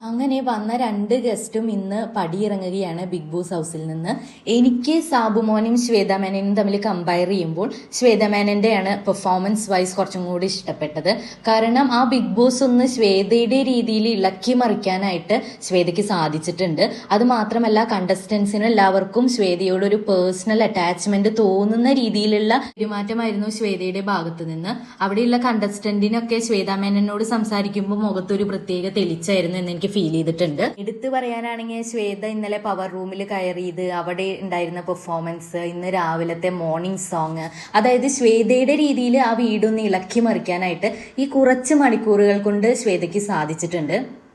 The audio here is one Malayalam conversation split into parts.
uh, അങ്ങനെ വന്ന രണ്ട് ഗസ്റ്റും ഇന്ന് പടിയിറങ്ങുകയാണ് ബിഗ് ബോസ് ഹൗസിൽ നിന്ന്. എനിക്ക് സാബുമോനും ശ്വേത മേനനും തമ്മിൽ കമ്പയർ ചെയ്യുമ്പോൾ ശ്വേത മേനന്റെയാണ് പെർഫോമൻസ് വൈസ് കുറച്ചും കൂടി ഇഷ്ടപ്പെട്ടത്. കാരണം ആ ബിഗ് ബോസ് ഒന്ന് ശ്വേതയുടെ രീതിയിൽ ഇളക്കി മറിക്കാനായിട്ട് ശ്വേതയ്ക്ക് സാധിച്ചിട്ടുണ്ട്. അത് മാത്രമല്ല കണ്ടസ്റ്റൻസിന് എല്ലാവർക്കും ശ്വേതയോട് ഒരു പേഴ്സണൽ അറ്റാച്ച്മെന്റ് തോന്നുന്ന രീതിയിലുള്ള പെരുമാറ്റമായിരുന്നു ശ്വേതയുടെ ഭാഗത്ത് നിന്ന്. അവിടെയുള്ള കണ്ടസ്റ്റന്റിനൊക്കെ ശ്വേതാമേനോട് സംസാരിക്കുമ്പോൾ മുഖത്തൊരു പ്രത്യേക തെളിച്ചായിരുന്നു എന്ന് എനിക്ക് ഫീൽ ചെയ്തിട്ടുണ്ട്. എടുത്തു പറയാനാണെങ്കിൽ ശ്വേത ഇന്നലെ പവർ റൂമിൽ കയറിയത് അവിടെ ഉണ്ടായിരുന്ന പെർഫോമൻസ് ഇന്ന് രാവിലത്തെ മോർണിംഗ് സോങ് അതായത് ശ്വേതയുടെ രീതിയിൽ ആ വീടൊന്ന് ഇളക്കി മറിക്കാനായിട്ട് ഈ കുറച്ച് മണിക്കൂറുകൾ കൊണ്ട് ശ്വേതയ്ക്ക് സാധിച്ചിട്ടുണ്ട്.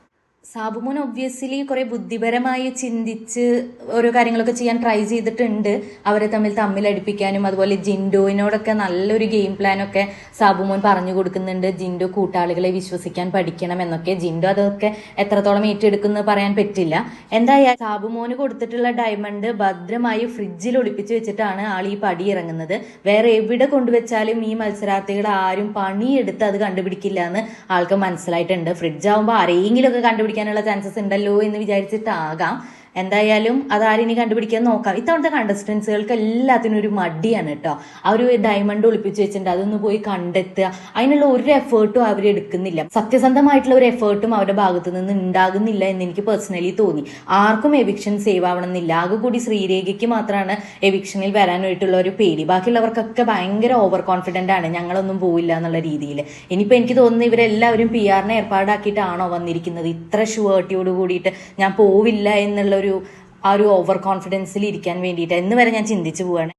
സാബുമോൻ ഒബ്വിയസ്ലി കുറെ ബുദ്ധിപരമായി ചിന്തിച്ച് ഓരോ കാര്യങ്ങളൊക്കെ ചെയ്യാൻ ട്രൈ ചെയ്തിട്ടുണ്ട്. അവരെ തമ്മിൽ തമ്മിലടിപ്പിക്കാനും അതുപോലെ ജിൻഡോയിനോടൊക്കെ നല്ലൊരു ഗെയിം പ്ലാനൊക്കെ സാബുമോൻ പറഞ്ഞു കൊടുക്കുന്നുണ്ട്. ജിൻഡോ കൂട്ടാളികളെ വിശ്വസിക്കാൻ പഠിക്കണം എന്നൊക്കെ. ജിൻഡോ അതൊക്കെ എത്രത്തോളം ഏറ്റെടുക്കുന്നു പറയാൻ പറ്റില്ല. എന്തായാലും സാബുമോന് കൊടുത്തിട്ടുള്ള ഡയമണ്ട് ഭദ്രമായി ഫ്രിഡ്ജിൽ ഒളിപ്പിച്ച് വെച്ചിട്ടാണ് ആൾ ഈ പടി ഇറങ്ങുന്നത്. വേറെ എവിടെ കൊണ്ടുവച്ചാലും ഈ മത്സരാർത്ഥികൾ ആരും പണിയെടുത്ത് അത് കണ്ടുപിടിക്കില്ല എന്ന് ആൾക്ക് മനസ്സിലായിട്ടുണ്ട്. ഫ്രിഡ്ജ് ആവുമ്പോൾ ആരെങ്കിലും ഒക്കെ കണ്ടുപിടിക്കാനുള്ള ചാൻസസ് ഉണ്ടല്ലോ എന്ന് വിചാരിച്ചിട്ടാകാം. എന്തായാലും അത് ഇനി കണ്ടുപിടിക്കാൻ നോക്കാം. ഇത്തവണത്തെ കണ്ടസ്റ്റൻസുകൾക്ക് എല്ലാത്തിനും ഒരു മടിയാണ് കേട്ടോ. ഒരു ഡയമണ്ട് ഒളിപ്പിച്ച് വെച്ചിട്ടുണ്ട്. അതൊന്ന് പോയി കണ്ടെത്തുക. അതിനുള്ള ഒരു എഫേർട്ടും അവർ എടുക്കുന്നില്ല. സത്യസന്ധമായിട്ടുള്ള ഒരു എഫേർട്ടും അവരുടെ ഭാഗത്ത് നിന്ന് ഉണ്ടാകുന്നില്ല എന്ന് എനിക്ക് പേഴ്സണലി തോന്നി. ആർക്കും എവിക്ഷൻ സേവ് ആവണമെന്നില്ല. ആകെ കൂടി ശ്രീരേഖയ്ക്ക് മാത്രമാണ് എവിക്ഷനിൽ വരാനായിട്ടുള്ള ഒരു പേടി. ബാക്കിയുള്ളവർക്കൊക്കെ ഭയങ്കര ഓവർ കോൺഫിഡന്റ് ആണ്. ഞങ്ങളൊന്നും പോവില്ല എന്നുള്ള രീതിയിൽ. ഇനിയിപ്പോൾ എനിക്ക് തോന്നുന്നു ഇവരെല്ലാവരും പി ആറിനെ ഏർപ്പാടാക്കിയിട്ടാണോ വന്നിരിക്കുന്നത്? ഇത്ര ഷുവേർട്ടിയോട് കൂടിയിട്ട് ഞാൻ പോവില്ല എന്നുള്ള ഒരു ആ ഒരു ഓവർ കോൺഫിഡൻസിൽ ഇരിക്കാൻ വേണ്ടിയിട്ട്. എന്ന് വരെ ഞാൻ ചിന്തിച്ചു പോവാണ്.